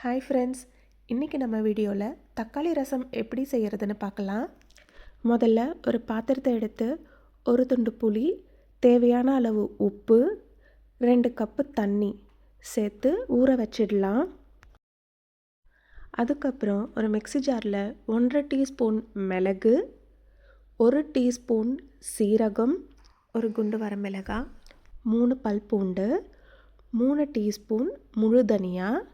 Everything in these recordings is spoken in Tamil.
ஹாய் ஃப்ரெண்ட்ஸ் இன்றைக்கி நம்ம வீடியோவில் தக்காளி ரசம் எப்படி செய்கிறதுன்னு பார்க்கலாம். முதல்ல ஒரு பாத்திரத்தை எடுத்து ஒரு துண்டு புளி தேவையான அளவு உப்பு ரெண்டு கப்பு தண்ணி சேர்த்து ஊற வச்சிடலாம். அதுக்கப்புறம் ஒரு மிக்ஸி ஜாரில் ஒன்றரை டீஸ்பூன் மிளகு ஒரு டீஸ்பூன் சீரகம் ஒரு குண்டு வர மிளகாய் மூணு பல் பூண்டு மூணு டீஸ்பூன் முழு தனியாக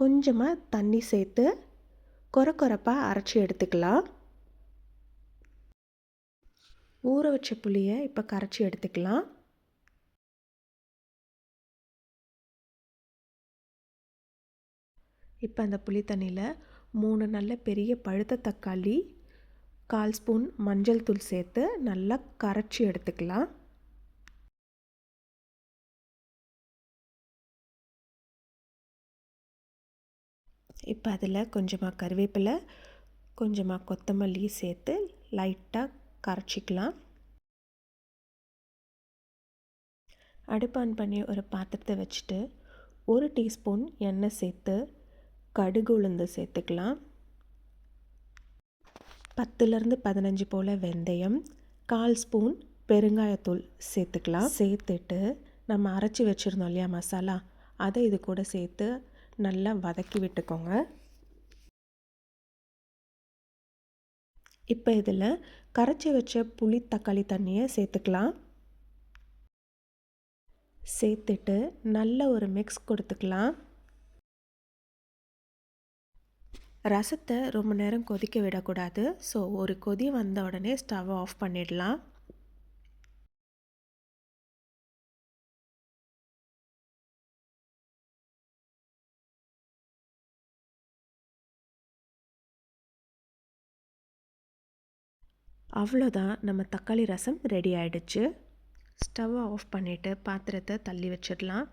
கொஞ்சமாக தண்ணி சேர்த்து கொர கொரப்பாக அரைச்சி எடுத்துக்கலாம். ஊற வச்ச புளியை இப்போ கரைச்சி எடுத்துக்கலாம். இப்போ அந்த புளி தண்ணியில் மூணு நல்ல பெரிய பழுத்த தக்காளி கால் ஸ்பூன் மஞ்சள் தூள் சேர்த்து நல்லா கரைச்சி எடுத்துக்கலாம். இப்போ அதில் கொஞ்சமாக கருவேப்பிலை கொஞ்சமாக கொத்தமல்லி சேர்த்து லைட்டாக கரைச்சிக்கலாம். அடுப்பு ஆன் பண்ணி ஒரு பாத்திரத்தை வச்சுட்டு ஒரு டீஸ்பூன் எண்ணெய் சேர்த்து கடுகு உளுந்து சேர்த்துக்கலாம். பத்துலேருந்து பதினஞ்சு போல் வெந்தயம் கால் ஸ்பூன் பெருங்காயத்தூள் சேர்த்துக்கலாம். சேர்த்துட்டு நம்ம அரைச்சி வச்சுருந்தோம் இல்லையா மசாலா அதை இது கூட சேர்த்து நல்லா வதக்கி விட்டுக்கோங்க. இப்போ இதில் கரைச்சி வச்ச புளி தக்காளி தண்ணியை சேர்த்துக்கலாம். சேர்த்துட்டு நல்ல ஒரு மிக்ஸ் கொடுத்துக்கலாம். ரசத்தை ரொம்ப நேரம் கொதிக்க விடக்கூடாது. ஸோ ஒரு கொதி வந்த உடனே ஸ்டவ் ஆஃப் பண்ணிடலாம். அவ்வளோதான். நம்ம தக்காளி ரசம் ரெடி ஆகிடுச்சு ஸ்டவ்வை ஆஃப் பண்ணிவிட்டு பாத்திரத்தை தள்ளி வச்சிடலாம்.